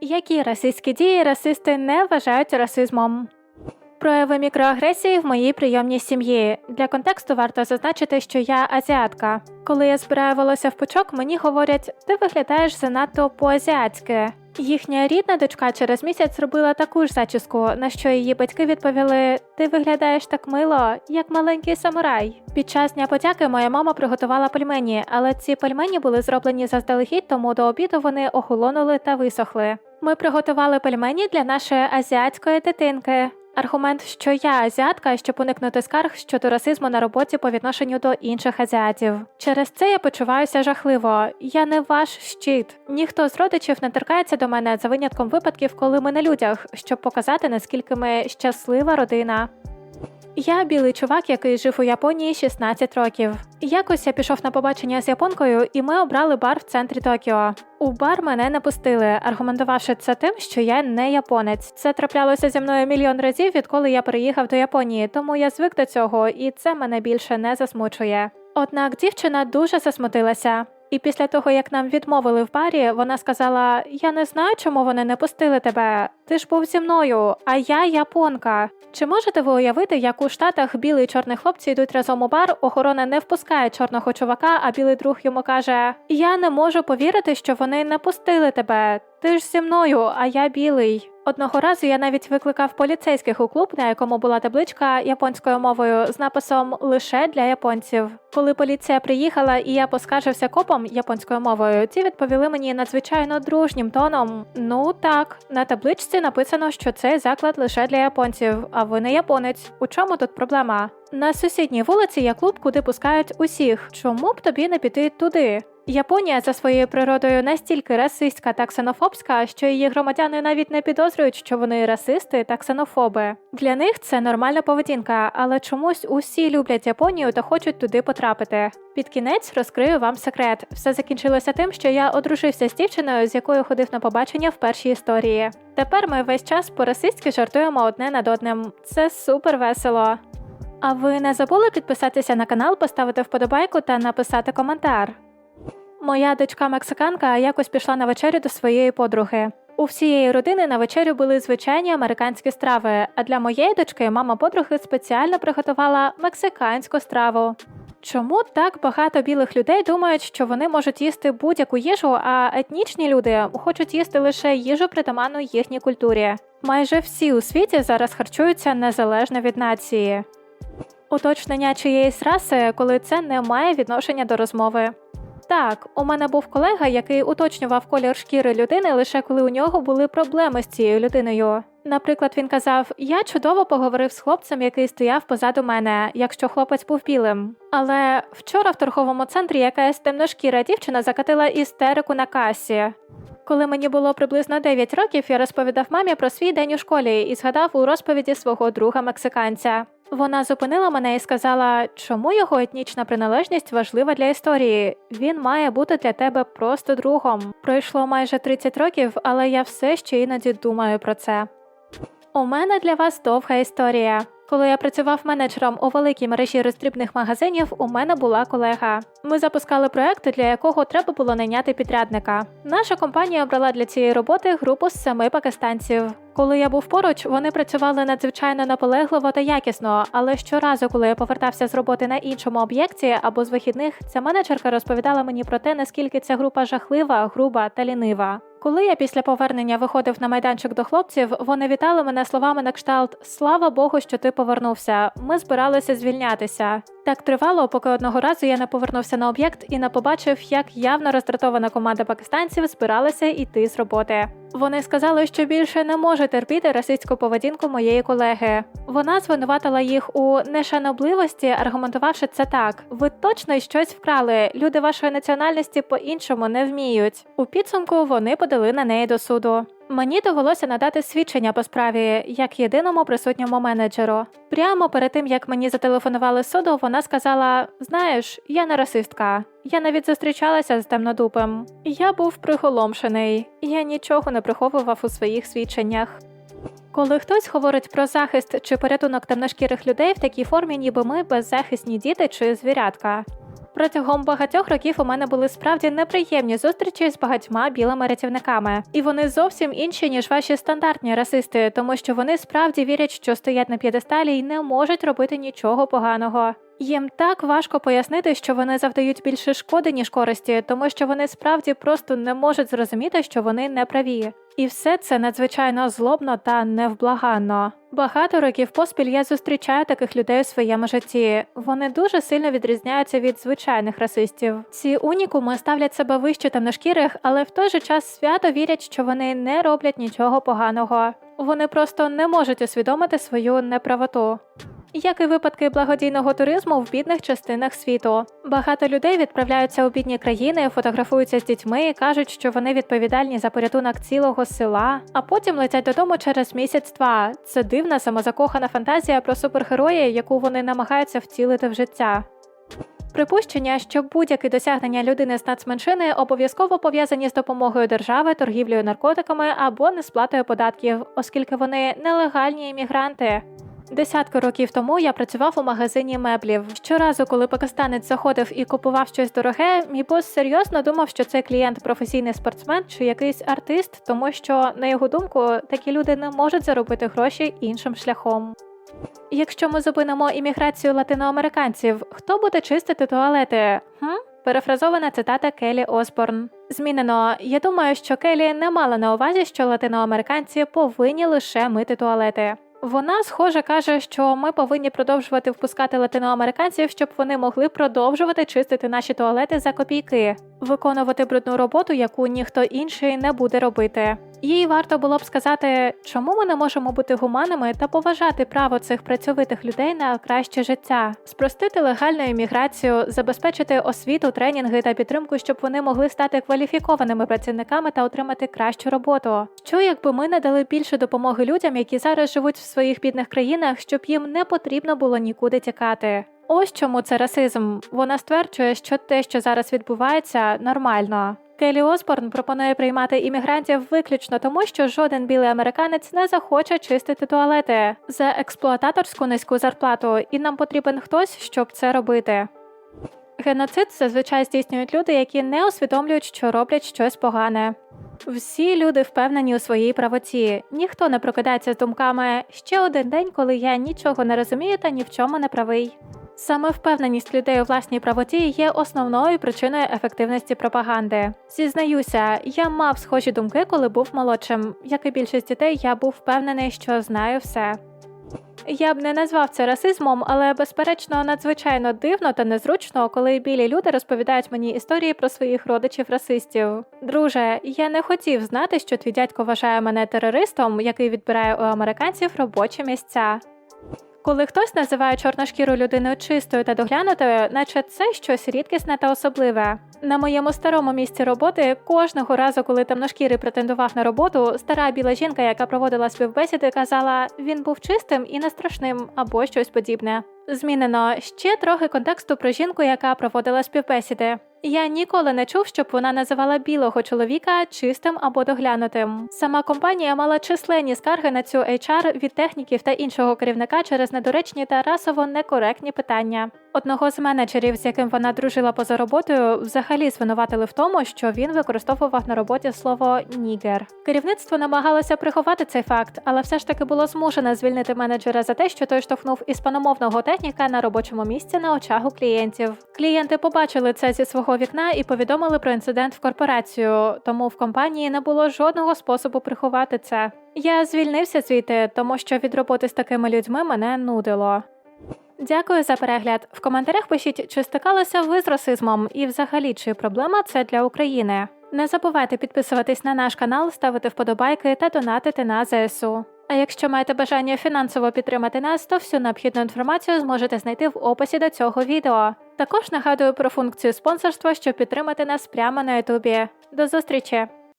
Які расистські дії расисти не вважають расизмом? Прояви мікроагресії в моїй прийомній сім'ї. Для контексту варто зазначити, що я азіатка. Коли я збираю волосся в пучок, мені говорять, ти виглядаєш занадто по-азіатськи. Їхня рідна дочка через місяць зробила таку ж зачіску, на що її батьки відповіли: Ти виглядаєш так мило, як маленький самурай. Під час дня подяки моя мама приготувала пельмені, але ці пельмені були зроблені заздалегідь, тому до обіду вони охолонули та висохли. Ми приготували пельмені для нашої азіатської дитинки. Аргумент, що я азіатка, щоб уникнути скарг щодо расизму на роботі по відношенню до інших азіатів. Через це я почуваюся жахливо. Я не ваш щит. Ніхто з родичів не торкається до мене за винятком випадків, коли ми на людях, щоб показати наскільки ми щаслива родина. Я білий чувак, який жив у Японії 16 років. Якось я пішов на побачення з японкою, і ми обрали бар в центрі Токіо. У бар мене не пустили, аргументувавши це тим, що я не японець. Це траплялося зі мною мільйон разів, відколи я переїхав до Японії, тому я звик до цього, і це мене більше не засмучує. Однак дівчина дуже засмутилася. І після того, як нам відмовили в барі, вона сказала: Я не знаю, чому вони не пустили тебе. Ти ж був зі мною, а я японка. Чи можете ви уявити, як у штатах білий і чорний хлопці йдуть разом у бар, охорона не впускає чорного чувака, а білий друг йому каже: Я не можу повірити, що вони не пустили тебе. Ти ж зі мною, а я білий. Одного разу я навіть викликав поліцейських у клуб, на якому була табличка японською мовою з написом лише для японців. Коли поліція приїхала і я поскаржився копам японською мовою, ті відповіли мені надзвичайно дружнім тоном. Ну так, на табличці написано, що цей заклад лише для японців, а ви не японець. У чому тут проблема? На сусідній вулиці є клуб, куди пускають усіх. Чому б тобі не піти туди? Японія за своєю природою настільки расистська та ксенофобська, що її громадяни навіть не підозрюють, що вони расисти та ксенофоби. Для них це нормальна поведінка, але чомусь усі люблять Японію та хочуть туди потрапити. Під кінець розкрию вам секрет. Все закінчилося тим, що я одружився з дівчиною, з якою ходив на побачення в першій історії. Тепер ми весь час по-расистськи жартуємо одне над одним. Це супер весело. А ви не забули підписатися на канал, поставити вподобайку та написати коментар? Моя дочка мексиканка якось пішла на вечерю до своєї подруги. У всієї родини на вечерю були звичайні американські страви, а для моєї дочки мама подруги спеціально приготувала мексиканську страву. Чому так багато білих людей думають, що вони можуть їсти будь-яку їжу, а етнічні люди хочуть їсти лише їжу притаманну їхній культурі? Майже всі у світі зараз харчуються незалежно від нації. Уточнення чиєїсь раси, коли це не має відношення до розмови. Так, у мене був колега, який уточнював колір шкіри людини лише коли у нього були проблеми з цією людиною. Наприклад, він казав: Я чудово поговорив з хлопцем, який стояв позаду мене, якщо хлопець був білим. Але вчора в торговому центрі якась темношкіра дівчина закатила істерику на касі. Коли мені було приблизно 9 років, я розповідав мамі про свій день у школі і згадав у розповіді свого друга мексиканця. Вона зупинила мене і сказала, чому його етнічна приналежність важлива для історії. Він має бути для тебе просто другом. Пройшло майже 30 років, але я все ще іноді думаю про це. У мене для вас довга історія. Коли я працював менеджером у великій мережі роздрібних магазинів, у мене була колега. Ми запускали проект, для якого треба було найняти підрядника. Наша компанія обрала для цієї роботи групу з семи пакистанців. Коли я був поруч, вони працювали надзвичайно наполегливо та якісно, але щоразу, коли я повертався з роботи на іншому об'єкті або з вихідних, ця менеджерка розповідала мені про те, наскільки ця група жахлива, груба та лінива. Коли я після повернення виходив на майданчик до хлопців, вони вітали мене словами на кшталт Слава Богу, що ти повернувся. Ми збиралися звільнятися. Так тривало, поки одного разу я не повернувся на об'єкт і не побачив, як явно роздратована команда пакистанців збиралася йти з роботи. Вони сказали, що більше не може терпіти расистську поведінку моєї колеги. Вона звинуватила їх у нешанобливості, аргументувавши це так: ви точно щось вкрали. Люди вашої національності по-іншому не вміють. У підсумку вони подали на неї до суду. Мені довелося надати свідчення по справі як єдиному присутньому менеджеру. Прямо перед тим як мені зателефонували з суду, вона сказала: Знаєш, я не расистка. Я навіть зустрічалася з темнодупим. Я був приголомшений, я нічого не приховував у своїх свідченнях. Коли хтось говорить про захист чи порятунок темношкірих людей в такій формі, ніби ми беззахисні діти чи звірятка. Протягом багатьох років у мене були справді неприємні зустрічі з багатьма білими рятівниками, і вони зовсім інші ніж ваші стандартні расисти, тому що вони справді вірять, що стоять на п'єдесталі і не можуть робити нічого поганого. Їм так важко пояснити, що вони завдають більше шкоди, ніж користі, тому що вони справді просто не можуть зрозуміти, що вони не праві. І все це надзвичайно злобно та невблаганно. Багато років поспіль я зустрічаю таких людей у своєму житті. Вони дуже сильно відрізняються від звичайних расистів. Ці унікуми ставлять себе вище темношкірих, але в той же час свято вірять, що вони не роблять нічого поганого. Вони просто не можуть усвідомити свою неправоту. Як і випадки благодійного туризму в бідних частинах світу. Багато людей відправляються у бідні країни, фотографуються з дітьми кажуть, що вони відповідальні за порятунок цілого села, а потім летять додому через місяць-два. Це дивна самозакохана фантазія про супергероя, яку вони намагаються втілити в життя. Припущення, що будь-які досягнення людини з нацменшини обов'язково пов'язані з допомогою держави, торгівлею наркотиками або несплатою податків, оскільки вони нелегальні іммігранти. Десятки років тому я працював у магазині меблів. Щоразу, коли пакистанець заходив і купував щось дороге, мій бос серйозно думав, що це клієнт професійний спортсмен чи якийсь артист, тому що, на його думку, такі люди не можуть заробити гроші іншим шляхом. Якщо ми зупинимо імміграцію латиноамериканців, хто буде чистити туалети? Хм? Перефразована цитата Келі Осборн. Змінено. Я думаю, що Келі не мала на увазі, що латиноамериканці повинні лише мити туалети. Вона, схоже, каже, що ми повинні продовжувати впускати латиноамериканців, щоб вони могли продовжувати чистити наші туалети за копійки, виконувати брудну роботу, яку ніхто інший не буде робити. Їй варто було б сказати, чому ми не можемо бути гуманними та поважати право цих працьовитих людей на краще життя, спростити легальну імміграцію, забезпечити освіту, тренінги та підтримку, щоб вони могли стати кваліфікованими працівниками та отримати кращу роботу. Що якби ми надали більше допомоги людям, які зараз живуть в своїх бідних країнах, щоб їм не потрібно було нікуди тікати? Ось чому це расизм. Вона стверджує, що те, що зараз відбувається, нормально. Келі Осборн пропонує приймати іммігрантів виключно тому, що жоден білий американець не захоче чистити туалети за експлуататорську низьку зарплату, і нам потрібен хтось, щоб це робити. Геноцид зазвичай здійснюють люди, які не усвідомлюють, що роблять щось погане. Всі люди впевнені у своїй правоті. Ніхто не прокидається з думками ще один день, коли я нічого не розумію та ні в чому не правий. Саме впевненість людей у власній правоті є основною причиною ефективності пропаганди. Зізнаюся, я мав схожі думки, коли був молодшим. Як і більшість дітей, я був впевнений, що знаю все. Я б не назвав це расизмом, але безперечно надзвичайно дивно та незручно, коли білі люди розповідають мені історії про своїх родичів-расистів. Друже, я не хотів знати, що твій дядько вважає мене терористом, який відбирає у американців робочі місця. Коли хтось називає чорношкіру людину чистою та доглянутою, наче це щось рідкісне та особливе. На моєму старому місці роботи кожного разу, коли темношкірий претендував на роботу, стара біла жінка, яка проводила співбесіди, казала, він був чистим і не страшним або щось подібне. Змінено ще трохи контексту про жінку, яка проводила співбесіди. Я ніколи не чув, щоб вона називала білого чоловіка чистим або доглянутим. Сама компанія мала численні скарги на цю HR від техніків та іншого керівника через недоречні та расово некоректні питання. Одного з менеджерів, з яким вона дружила поза роботою, взагалі звинуватили в тому, що він використовував на роботі слово нігер. Керівництво намагалося приховати цей факт, але все ж таки було змушене звільнити менеджера за те, що той штовхнув іспаномовного техніка на робочому місці на очах у клієнтів. Клієнти побачили це зі свого вікна і повідомили про інцидент в корпорацію, тому в компанії не було жодного способу приховати це. Я звільнився звідти, тому що від роботи з такими людьми мене нудило. Дякую за перегляд. В коментарях пишіть, чи стикалися ви з расизмом і взагалі чи проблема це для України. Не забувайте підписуватись на наш канал, ставити вподобайки та донатити на ЗСУ. А якщо маєте бажання фінансово підтримати нас, то всю необхідну інформацію зможете знайти в описі до цього відео. Також нагадую про функцію спонсорства, щоб підтримати нас прямо на Ютубі. До зустрічі!